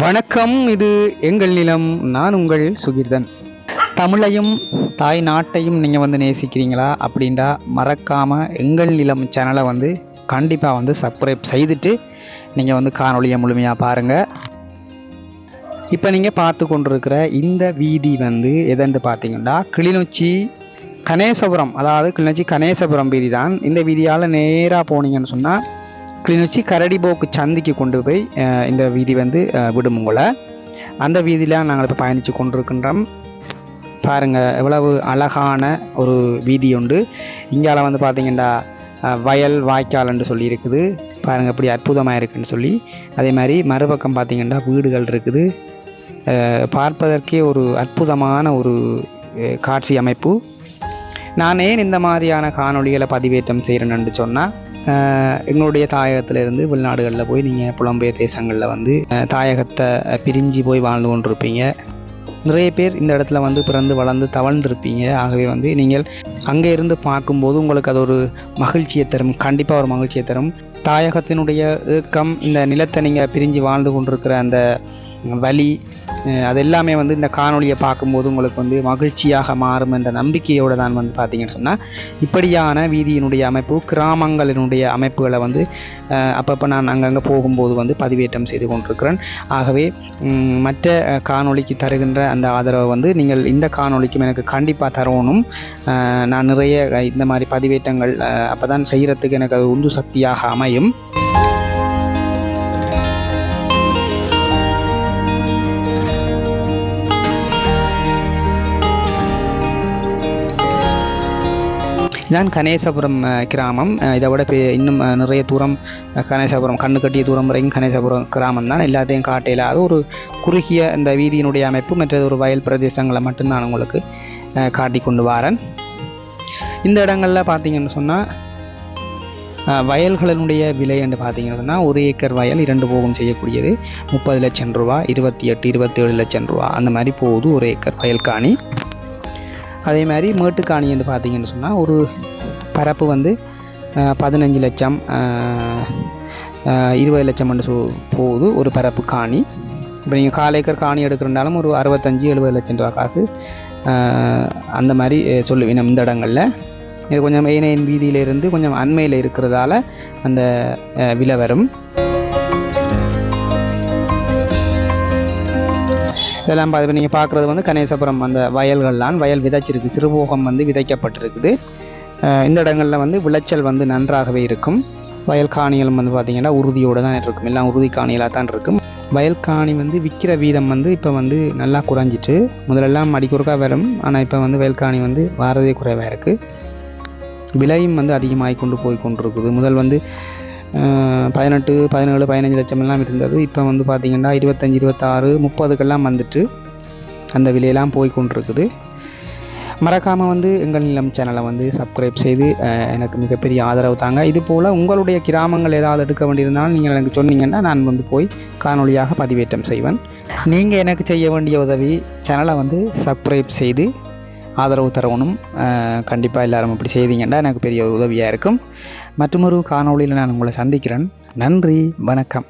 வணக்கம் இது எங்கள் நிலம் நான் உங்கள் சுகிர்தன். தமிழையும் தாய் நாட்டையும் நீங்கள் வந்து நேசிக்கிறீங்களா அப்படின்டா மறக்காமல் எங்கள் நிலம் சேனலை வந்து கண்டிப்பாக வந்து சப்ஸ்கிரைப் செய்துட்டு நீங்கள் வந்து காணொளியை முழுமையாக பாருங்கள் இப்போ நீங்கள் பார்த்து கொண்டிருக்கிற இந்த வீதி வந்து எதன்று பார்த்தீங்கன்னா கிளிநொச்சி கணேசபுரம் அதாவது கிளிநொச்சி கணேசபுரம் வீதி தான் இந்த வீதியால் நேராக போனீங்கன்னு சொன்னால் கிளிநொச்சி கரடிபோக்கு சந்திக்கு கொண்டு போய் இந்த வீதி வந்து விடும் உங்களை அந்த வீதியில் நாங்கள் இப்போ பயணித்து கொண்டிருக்கின்றோம். பாருங்கள் எவ்வளவு அழகான ஒரு வீதி உண்டு. இங்கால வந்து பார்த்தீங்கன்னா வயல் வாய்க்கால்னு சொல்லி இருக்குது. பாருங்கள் இப்படி அற்புதமாக இருக்குன்னு சொல்லி. அதே மாதிரி மறுபக்கம் பார்த்திங்கன்னா வீடுகள் இருக்குது. பார்ப்பதற்கே ஒரு அற்புதமான ஒரு காட்சி அமைப்பு. நான் ஏன் இந்த மாதிரியான காணொளிகளை பதிவேற்றம் செய்கிறேன்னு சொன்னால் எங்களுடைய தாயகத்திலிருந்து வெளிநாடுகளில் போய் நீங்கள் புலம்பெயர் தேசங்களில் வந்து தாயகத்தை பிரிஞ்சு போய் வாழ்ந்து கொண்டிருப்பீங்க. நிறைய பேர் இந்த இடத்துல வந்து பிறந்து வளர்ந்து தவழ்ந்திருப்பீங்க. ஆகவே வந்து நீங்கள் அங்கே இருந்து பார்க்கும்போது உங்களுக்கு அது ஒரு மகிழ்ச்சியை தரும் கண்டிப்பாக ஒரு மகிழ்ச்சியை தரும். தாயகத்தினுடைய ஏக்கம் இந்த நிலத்தை நீங்கள் பிரிஞ்சு வாழ்ந்து கொண்டிருக்கிற அந்த வலி அது எல்லாமே வந்து இந்த காணொலியை பார்க்கும்போது உங்களுக்கு வந்து மகிழ்ச்சியாக மாறும் என்ற நம்பிக்கையோடு தான் வந்து பார்த்தீங்கன்னு சொன்னால் இப்படியான வீதியினுடைய அமைப்பு கிராமங்களினுடைய அமைப்புகளை வந்து அப்பப்போ நான் அங்கங்கே போகும்போது வந்து பதிவேற்றம் செய்து கொண்டிருக்கிறேன். ஆகவே மற்ற காணொலிக்கு தருகின்ற அந்த ஆதரவை வந்து நீங்கள் இந்த காணொளிக்கும் எனக்கு கண்டிப்பாக தரணும். நான் நிறைய இந்த மாதிரி பதிவேற்றங்கள் அப்போ தான் செய்கிறதுக்கு எனக்கு அது உந்து சக்தியாக அமையும். நான் கணேசபுரம் கிராமம். இதை விட பெ- இன்னும் நிறைய தூரம் கணேசபுரம் கண்ணு கட்டிய தூரம் வரைக்கும் கணேசபுரம் கிராமம் தான். எல்லாத்தையும் காட்டையில் அது ஒரு குறுகிய இந்த வீதியினுடைய அமைப்பு மற்றது ஒரு வயல் பிரதேசங்களை மட்டும் நான் உங்களுக்கு காட்டி கொண்டு வரேன். இந்த இடங்களில் பார்த்தீங்கன்னு சொன்னால் வயல்களினுடைய விலை என்று பார்த்தீங்கன்னு சொன்னால் ஒரு ஏக்கர் வயல் இரண்டு போகம் செய்யக்கூடியது. முப்பது லட்சம் ரூபா இருபத்தி எட்டு இருபத்தேழு லட்சம் ரூபா அந்த மாதிரி போகுது ஒரு ஏக்கர் வயல் காணி. அதே மாதிரி மேட்டுக்காணின்னு பார்த்தீங்கன்னு சொன்னால் ஒரு பரப்பு வந்து பதினஞ்சு லட்சம் இருபது லட்சம் என்று சொ போகுது ஒரு பரப்பு காணி. இப்போ நீங்கள் கால் ஏக்கர் காணி எடுக்கிறனாலும் ஒரு அறுபத்தஞ்சு எழுபது லட்சம் ரூபா காசு அந்த மாதிரி சொல்லுவேன் இந்த இடங்களில். இது கொஞ்சம் ஏனையின் வீதியிலிருந்து கொஞ்சம் அண்மையில் இருக்கிறதால அந்த விலை வரும். இதெல்லாம் பார்த்து நீங்கள் பார்க்குறது வந்து கணேசபுரம் அந்த வயல்கள்லாம் வயல் விதைச்சிருக்கு. சிறுபோகம் வந்து விதைக்கப்பட்டிருக்குது. இந்த இடங்களில் வந்து விளைச்சல் வந்து நன்றாகவே இருக்கும். வயல் காணிகளும் வந்து பார்த்திங்கன்னா உறுதியோடு தான் இருக்கும். எல்லாம் உறுதி காணிகளாக தான் இருக்கும். வயல் காணி வந்து விற்கிற வீதம் வந்து இப்போ வந்து நல்லா குறைஞ்சிட்டு முதலெல்லாம் அடிக்குறுக்கா வரும். ஆனால் இப்போ வந்து வயல் காணி வந்து வாரதே குறைவாக இருக்குது விலையும் வந்து அதிகமாகி கொண்டு போய் கொண்டிருக்குது. முதல் வந்து பதினெட்டு பதினேழு பதினஞ்சு லட்சம் எல்லாம் இருந்தது. இப்போ வந்து பார்த்திங்கன்னா இருபத்தஞ்சி இருபத்தாறு முப்பதுக்கெல்லாம் வந்துட்டு அந்த விலையெல்லாம் போய் கொண்டிருக்குது மறக்காமல் வந்து எங்கள் நிலம் சேனலை வந்து சப்ஸ்கிரைப் செய்து எனக்கு மிகப்பெரிய ஆதரவு தாங்க. இது போல் உங்களுடைய கிராமங்கள் ஏதாவது எடுக்க வேண்டியிருந்தாலும் நீங்கள் எனக்கு சொன்னீங்கன்னா நான் வந்து போய் காணொலியாக பதிவேற்றம் செய்வேன். நீங்கள் எனக்கு செய்ய வேண்டிய உதவி சேனலை வந்து சப்ஸ்கிரைப் செய்து ஆதரவு தரவனும் கண்டிப்பாக எல்லாரும் அப்படி செய்தீங்கன்னா எனக்கு பெரிய உதவியாக இருக்கும். மற்றொரு காணொளியில் நான் உங்களை சந்திக்கிறேன். நன்றி வணக்கம்.